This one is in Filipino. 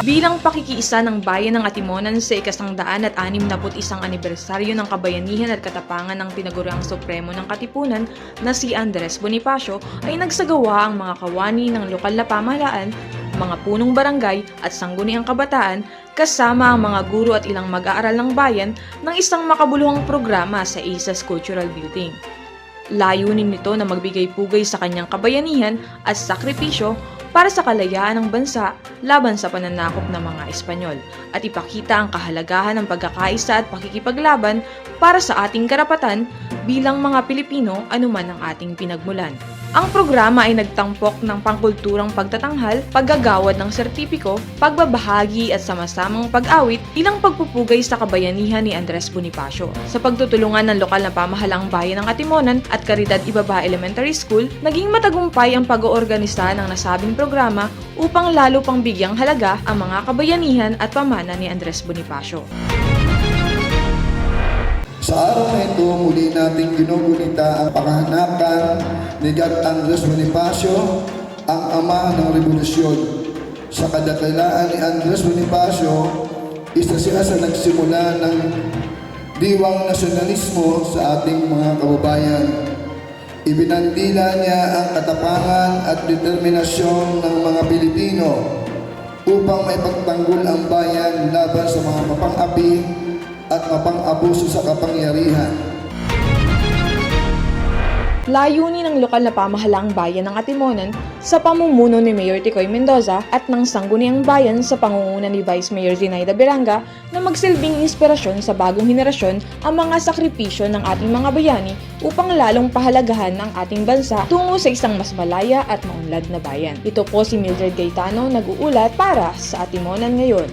Bilang pakikiisa ng bayan ng Atimonan sa ikasang daan at anim na isang anibersaryo ng kabayanihan at katapangan ng tinaguriang supremo ng Katipunan na si Andres Bonifacio ay nagsagawa ang mga kawani ng lokal na pamahalaan, mga punong barangay at sangguniang kabataan kasama ang mga guro at ilang mag-aaral ng bayan ng isang makabuluhang programa sa ASAS Cultural Building. Layunin nito na magbigay pugay sa kanyang kabayanihan at sakripisyo para sa kalayaan ng bansa laban sa pananakop ng mga Espanyol at ipakita ang kahalagahan ng pagkakaisa at pakikipaglaban para sa ating karapatan bilang mga Pilipino anuman ang ating pinagmulan. Ang programa ay nagtampok ng pangkulturang pagtatanghal, paggagawad ng sertipiko, pagbabahagi at sama-samang pag-awit ilang pagpupugay sa kabayanihan ni Andres Bonifacio. Sa pagtutulungan ng lokal na pamahalang bayan ng Atimonan at Caridad Ibaba Elementary School, naging matagumpay ang pag-oorganisa ng nasabing programa upang lalo pang bigyang halaga ang mga kabayanihan at pamana ni Andres Bonifacio. Sa araw na ito, muli nating ginugunita ang pangahanapan God Andres Bonifacio, ang ama ng revolusyon. Sa kadakilaan ni Andres Bonifacio, isa siya sa nagsimula ng diwang nasyonalismo sa ating mga kababayan. Ibinandila niya ang katapangan at determinasyon ng mga Pilipino upang may pagtanggol ang bayan laban sa mga mapang-api at mapang-abuso sa kapangyarihan. Layunin ng lokal na pamahalaang bayan ng Atimonan sa pamumuno ni Mayor Ticoy Mendoza at ng sangguniang bayan sa pangunguna ni Vice Mayor Zinaida Beranga na magsilbing inspirasyon sa bagong henerasyon ang mga sakripisyo ng ating mga bayani upang lalong pahalagahan ang ating bansa tungo sa isang mas malaya at maunlad na bayan. Ito po si Mildred Gaetano nag-uulat para sa Atimonan ngayon.